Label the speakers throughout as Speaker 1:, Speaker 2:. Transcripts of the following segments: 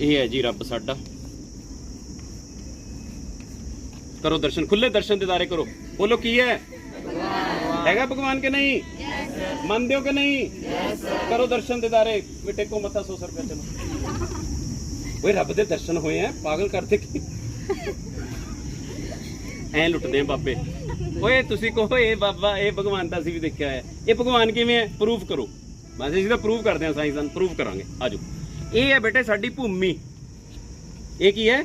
Speaker 1: ਇਹ ਹੈ ਜੀ ਰੱਬ ਸਾਡਾ। ਕਰੋ ਦਰਸ਼ਨ ਖੁੱਲੇ ਦਰਸ਼ਨ ਦਿਦਾਰੇ ਕਰੋ। ਬੋਲੋ ਕੀ ਹੈ? ਹੈਗਾ ਭਗਵਾਨ ਕਿ ਨਹੀਂ? ਮੰਨਦੇ ਹੋ ਕਿ ਨਹੀਂ? ਕਰੋ ਦਰਸ਼ਨ ਦਿਦਾਰੇ ਵੀ ਟੇਕੋ ਮੱਥਾ 100 ਰੁਪਏ ਚਲੋ। ਓਏ ਰੱਬ ਦੇ ਦਰਸ਼ਨ ਹੋਏ ਆ ਪਾਗਲ ਕਰਦੇ ਕੀ? ਐ ਲੁੱਟਦੇ ਆ ਬਾਬੇ। ਓਏ ਤੁਸੀਂ ਕਹੋ ਇਹ ਬਾਬਾ ਇਹ ਭਗਵਾਨ ਦਾ ਅਸੀਂ ਵੀ ਦੇਖਿਆ ਹੈ ਇਹ ਭਗਵਾਨ ਕਿਵੇਂ ਹੈ ਪ੍ਰੂਫ ਕਰੋ। ਬਸ ਅਸੀਂ ਤਾਂ ਪ੍ਰੂਫ ਕਰਦੇ ਹਾਂ ਸਾਇੰਸਦਾਨ ਪ੍ਰੂਫ ਕਰਾਂਗੇ। ਆਜੋ। ਇਹ ਹੈ ਬੇਟੇ ਸਾਡੀ ਭੂਮੀ। ਇਹ ਕੀ ਹੈ?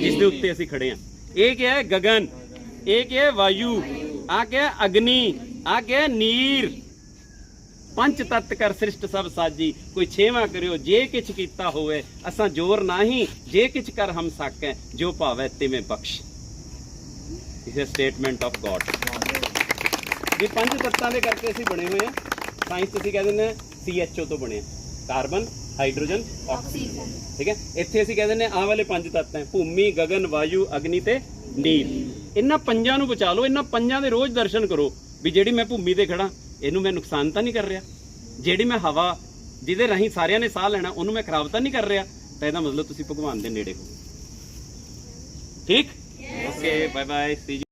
Speaker 1: ਜਿਸ ਦੇ ਉੱਤੇ ਅਸੀਂ ਖੜੇ ਹਾਂ। ਇਹ ਕੀ ਹੈ? ਗगन ਇਹ ਕੀ ਹੈ? ਵਾਯੂ। ਆ ਕੀ ਹੈ? ਅਗਨੀ। ਆ ਕੀ ਹੈ? ਨੀਰ। ਪੰਜ ਤਤ ਕਰ ਸ੍ਰਿਸ਼ਟ ਸਭ ਸਾਜੀ। ਕੋਈ ਛੇਵਾਂ ਕਰਿਓ। ਜੇ ਕਿਛ ਕੀਤਾ ਹੋਵੇ, ਅਸਾਂ ਜੋਰ ਨਹੀਂ। ਜੇ ਕਿਛ ਕਰ ਹਮ ਸਕੈ, ਜੋ ਭਾਵੈ ਤਿਵੇਂ ਬਖਸ਼। ਇਸ ਹੈ ਸਟੇਟਮੈਂਟ ਆਫ ਗੋਡ ਵੀ ਪੰਜ ਤੱਤਾਂ ਦੇ ਕਰਕੇ ਅਸੀਂ ਬਣੇ ਹੋਏ ਆ ਸਾਇੰਸ ਤੁਸੀਂ ਕਹਿ ਦਿੰਦੇ ਆ CHO ਤੋਂ ਬਣੇ ਆ ਕਾਰਬਨ ਹਾਈਡਰੋਜਨ ਆਕਸੀਜਨ। ਠੀਕ ਹੈ? ਇੱਥੇ ਅਸੀਂ ਕਹਿ ਦਿੰਦੇ ਆ ਆਹ ਵਾਲੇ ਪੰਜ ਤੱਤ ਹੈ। ਭੂਮੀ ਗगन ਵਾਯੂ ਅਗਨੀ ਤੇ ਨੀਰ ਇਹਨਾਂ ਪੰਜਾਂ ਨੂੰ ਬਚਾ ਲਓ ਇਹਨਾਂ ਪੰਜਾਂ ਦੇ ਰੋਜ਼ ਦਰਸ਼ਨ ਕਰੋ ਵੀ ਜਿਹੜੀ ਮੈਂ ਭੂਮੀ ਤੇ ਖੜਾ ਇਹਨੂੰ ਮੈਂ ਨੁਕਸਾਨ ਤਾਂ ਨਹੀਂ ਕਰ ਰਿਹਾ। ਜਿਹੜੀ ਮੈਂ ਹਵਾ ਜਿਹਦੇ ਰਾਹੀਂ ਸਾਰਿਆਂ ਨੇ ਸਾਹ ਲੈਣਾ ਉਹਨੂੰ ਮੈਂ ਖਰਾਬ ਤਾਂ ਨਹੀਂ ਕਰ ਰਿਹਾ। ਤਾਂ ਇਹਦਾ ਮਤਲਬ ਤੁਸੀਂ ਭਗਵਾਨ ਦੇ ਨੇੜੇ ਹੋ। ਠੀਕ? Okay bye bye see